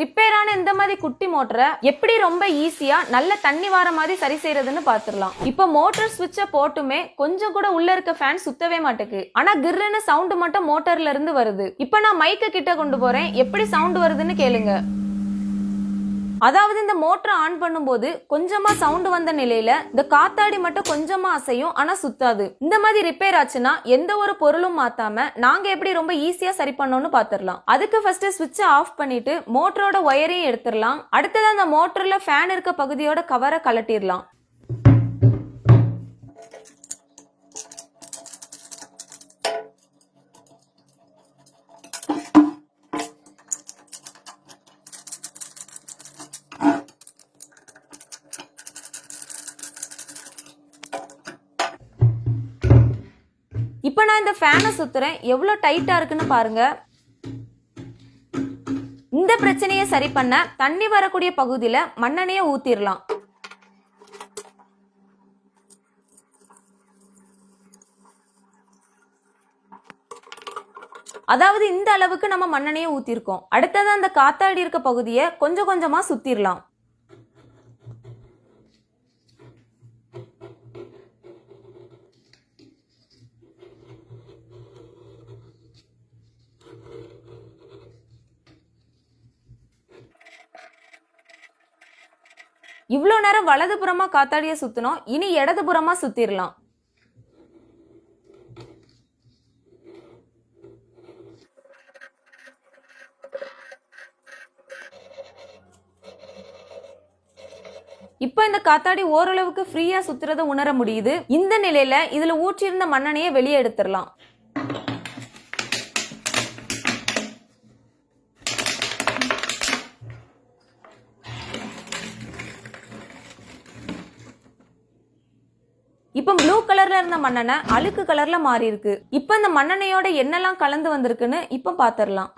ரிப்பேரான இந்த மாதிரி குட்டி மோட்டரை எப்படி ரொம்ப ஈஸியா நல்ல தண்ணி வர மாதிரி சரி செய்யறதுன்னு பாத்துரலாம் இப்போ மோட்டர் சுவிட்ச போட்டுமே கொஞ்சம் கூட உள்ள இருக்க ஃபேன் சுத்தவே மாட்டேக்கு ஆனா கிர்ன்னு சவுண்ட் மட்டும் மோட்டர்ல இருந்து வருது. இப்போ நான் மைக்க கிட்ட கொண்டு போறேன். எப்படி சவுண்ட் வருதுன்னு கேளுங்க. அதாவது இந்த மோட்டரை ஆன் பண்ணும்போது கொஞ்சமா சவுண்ட் வந்த நிலையில இந்த காத்தாடி மட்டும் கொஞ்சமா அசையும் ஆனா சுத்தாது. இந்த மாதிரி ரிப்பேர் ஆச்சுன்னா எந்த ஒரு பொருளும் மாத்தாம நாங்க எப்படி ரொம்ப ஈஸியா சரி பண்ணோம்னு பாத்துரலாம். அதுக்கு ஃபர்ஸ்ட் சுவிட்சை ஆஃப் பண்ணிட்டு மோட்டரோட ஒயரையும் எடுத்துடலாம் அடுத்தது அந்த மோட்டர்ல ஃபேன் இருக்க பகுதியோட கவரை கலட்டிடலாம் இப்போ நான் இந்த ஃபேனை சுற்றுறேன் எவ்வளோ டைட்டாக இருக்குன்னு பாருங்கள் இந்த பிரச்சனையை சரி பண்ண தண்ணி வரக்கூடிய பகுதியில் மண்ணெண்ணையை ஊற்றிடலாம் அதாவது இந்த அளவுக்கு நம்ம மண்ணெண்ணையை ஊற்றிருக்கோம் அடுத்தது அந்த காத்தாடி இருக்க பகுதியை கொஞ்சம் கொஞ்சமாக சுற்றிடலாம் இவ்வளோ நேரம் வலதுபுறமா காத்தாடிய சுற்றினோம் இனி இடதுபுறமா சுத்திரலாம். இப்போ இந்த காத்தாடி ஓரளவுக்கு ஃப்ரீயா சுத்துறத உணர முடியுது. இந்த நிலையில இதுல ஊற்றியிருந்த மண்ணெண்ணையை வெளியே எடுத்துடலாம் இப்போ ப்ளூ கலர்ல இருந்த மண்ணெண்ணெய் அழுக்கு கலர்ல மாறி இருக்கு. இப்போ இந்த மண்ணெண்ணையோட என்னெல்லாம் கலந்து வந்திருக்குன்னு இப்போ பாத்திரலாம்.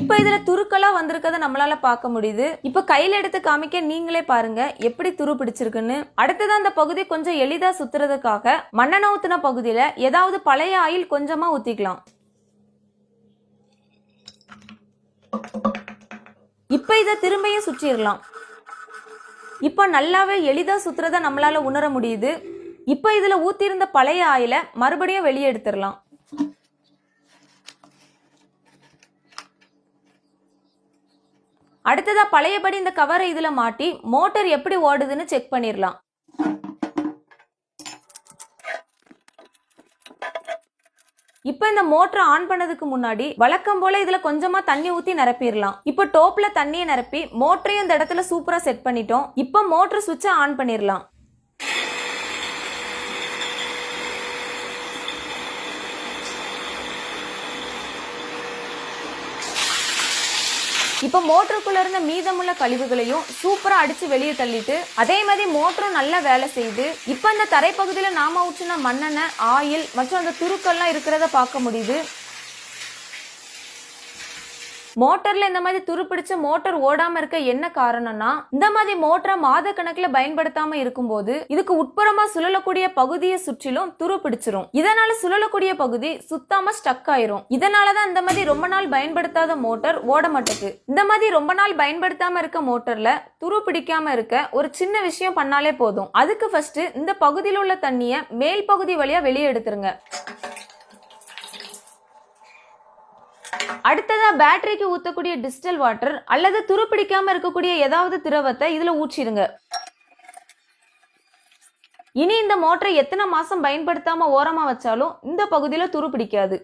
இப்போ இதுல துருக்களா வந்திருக்கதை நம்மளால பார்க்க முடியுது. இப்போ கையில எடுத்து காமிக்க நீங்களே பாருங்க எப்படி துரு பிடிச்சிருக்குன்னு. அடுத்தது அந்த பகுதி கொஞ்சம் எளிதா சுத்துறதுக்காக மண்ணெண்ணெய் ஊத்துன பகுதியில ஏதாவது பழைய ஆயில் கொஞ்சமா ஊத்திக்கலாம். இப்போ இதை திரும்பியும் சுற்றிடலாம் இப்போ நல்லாவே எளிதாக சுற்றுறத நம்மளால் உணர முடியுது. இப்போ இதில் ஊற்றிருந்த பழைய ஆயிலை மறுபடியும் வெளியே எடுத்துடலாம். அடுத்ததாக பழையபடி இந்த கவரை இதில் மாட்டி மோட்டர் எப்படி ஓடுதுன்னு செக் பண்ணிடலாம். இப்போ இந்த மோட்டரை ஆன் பண்ணதுக்கு முன்னாடி வழக்கம் போல இதுல கொஞ்சமா தண்ணி ஊத்தி நிரப்பிடலாம். இப்போ டோப்ல தண்ணியை நிரப்பி மோட்டரையும் இந்த இடத்துல சூப்பரா செட் பண்ணிட்டோம். இப்போ மோட்டர் சுவிட்சை ஆன் பண்ணிடலாம். இப்போ மோட்டருக்குள்ளே இருந்த மீதமுள்ள கழிவுகளையும் சூப்பராக அடித்து வெளியே தள்ளிட்டு அதே மாதிரி மோட்டரும் நல்லா வேலை செய்யுது இப்போ இந்த தரைப்பகுதியில் நாம ஊற்றின மண்ணெண்ணெய் ஆயில் மற்றும் அந்த துருக்கெல்லாம் இருக்கிறத பார்க்க முடியுது. மோட்டர்ல இந்த மாதிரி துருப்பிடிச்ச மோட்டார் ஓடாம இருக்க என்ன காரணம்னா இந்த மாதிரி மோட்டரை மாத கணக்குல பயன்படுத்தாம இருக்கும்போது இதுக்கு உட்புறமா சுழலக்கூடிய பகுதியை சுற்றிலும் துரு பிடிச்சிரும் இதனால சுழலக்கூடிய பகுதி சுத்தாம ஸ்டக் ஆயிரும். இதனாலதான் இந்த மாதிரி ரொம்ப நாள் பயன்படுத்தாத மோட்டார் ஓட மாட்டேக்கு இந்த மாதிரி ரொம்ப நாள் பயன்படுத்தாம இருக்க மோட்டர்ல துரு பிடிக்காம இருக்க ஒரு சின்ன விஷயம் பண்ணாலே போதும். அதுக்கு ஃபர்ஸ்ட் இந்த பகுதியில் உள்ள தண்ணியை மேல் பகுதி வழியா வெளியே எடுத்துருங்க. அடுத்ததா பேட்டரிக்கு ஊற்றக்கூடிய டிஸ்டல் வாட்டர் அல்லது துருப்பிடிக்காம இருக்கக்கூடிய ஏதாவது திரவத்தை இதுல ஊற்றிடுங்க. இனி இந்த மோட்டரை எத்தனை மாசம் பயன்படுத்தாம ஓரமா வச்சாலும் இந்த பகுதியில துரு பிடிக்காது